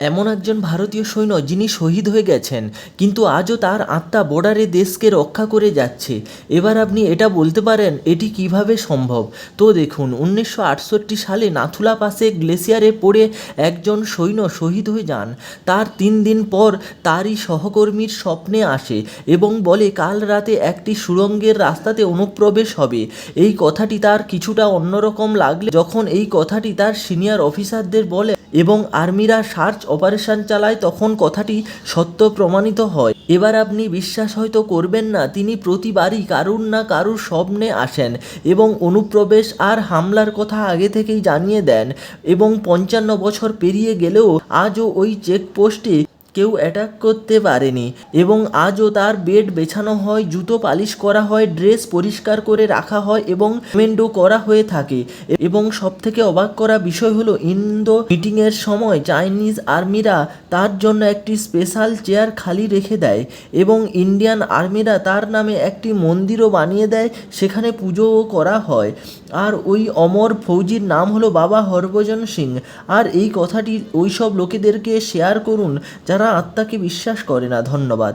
এমন একজন ভারতীয় সৈন্য যিনি শহীদ হয়ে গেছেন, কিন্তু আজও তার আত্মা বর্ডারে দেশকে রক্ষা করে যাচ্ছে। এবার আপনি এটা বলতে পারেন, এটি কীভাবে সম্ভব? তো দেখুন, উনিশশো আটষট্টি সালে নাথুলা পাশে গ্লেসিয়ারে পড়ে একজন সৈন্য শহীদ হয়ে যান। তার তিন দিন পর তারই সহকর্মীর স্বপ্নে আসে এবং বলে, কাল রাতে একটি সুড়ঙ্গের রাস্তাতে অনুপ্রবেশ হবে। এই কথাটি তার কিছুটা অন্যরকম লাগলে, যখন এই কথাটি তার সিনিয়র অফিসারদের বলে এবং আর্মিরা সার্চ অপারেশন চালায় তখন কথাটি সত্য প্রমাণিত হয়। এবার আপনি বিশ্বাস হয়তো করবেন না, তিনি প্রতিবারই কারুর না কারুর স্বপ্নে আসেন এবং অনুপ্রবেশ আর হামলার কথা আগে থেকেই জানিয়ে দেন এবং পঞ্চান্ন বছর পেরিয়ে গেলেও আজও ওই চেকপোস্টে কেউ অ্যাটাক করতে পারেনি এবং আজও তার বেড বেছানো হয়, জুতো পালিশ করা হয় ড্রেস পরিষ্কার করে রাখা হয় এবং মেন্ডো করা হয়ে থাকে। এবং সবথেকে অবাক করা বিষয় হলো, ইন্দো মিটিংয়ের সময় চাইনিজ আর্মিরা তার জন্য একটি স্পেশাল চেয়ার খালি রেখে দেয় এবং ইন্ডিয়ান আর্মিরা তার নামে একটি মন্দিরও বানিয়ে দেয়, সেখানে পুজোও করা হয়। আর ওই অমর ফৌজির নাম হলো বাবা হরভজন সিং। আর এই কথাটি ওই সব লোকেদেরকে শেয়ার করুন যারা আত্মাকে বিশ্বাস করে না ধন্যবাদ।